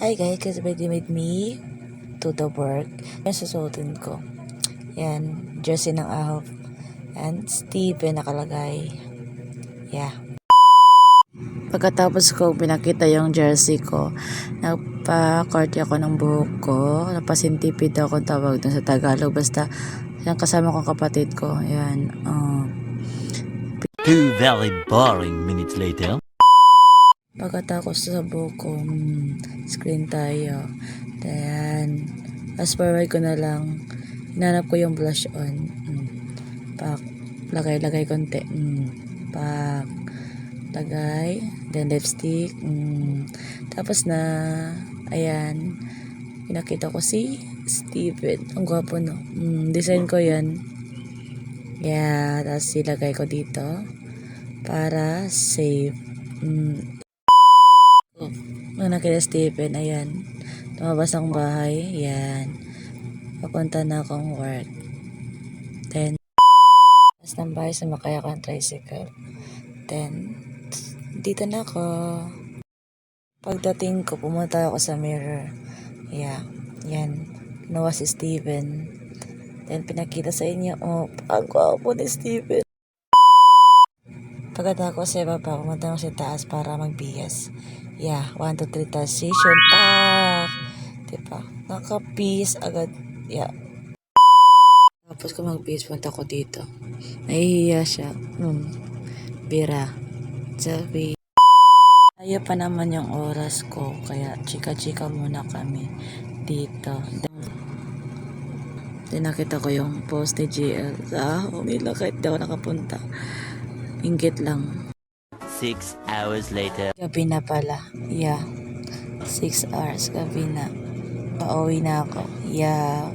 Hi guys, kasi ready with me to the work. Yan susuotin ko. Yan, jersey ng ahop. And Steven nakalagay. Yeah. Pagkatapos ko pinakita yung jersey ko, nagpa-corte ako ng buhok ko, napasintipid ako tawag dun sa Tagalog. Basta, yan kasama kong kapatid ko. Yan. Uh, Two very boring minutes later. Pagkatapos sa buhok ko, mm, screen tayo. Then, as forward ko na lang, hinanap ko yung blush on. Mm, pak, lagay-lagay konti. Mm, pak, lagay. Then, lipstick. Mm, tapos na, ayan, pinakita ko si Steven. Ang gwapo, no? Mm, design ko yan. Yeah, tapos ilagay ko dito para safe. Mm, Nung nakita Stephen, ayan. Lumabas ang bahay, ayan. Papunta na akong work. Then, labas ng bahay, sumakay ako tricycle. Then, dito na ako. Pagdating ko, pumunta ako sa mirror. Yeah, yan. Nawa si Steven. Then, pinakita sa inyo, oh, ang gwapo ni Steven. Pagkatapos sa baba, pumunta ako sa taas para magbihas. Yeah, 1, 2, 3, taas session. Tak! Diba? Nakapihis agad. Yeah. Tapos ko magbihis, punta ko dito. Nahihiya siya. Hmm. Bira. Sabi. Kaya pa naman yung oras ko. Kaya chika-chika muna kami dito. Then nakita ko yung post ni GL. Ah, umila kahit di ako nakapunta. Inggit lang. Six hours later. Gabi na pala. Yeah. Six hours. Gabi na. Pauwi na ako. Yeah.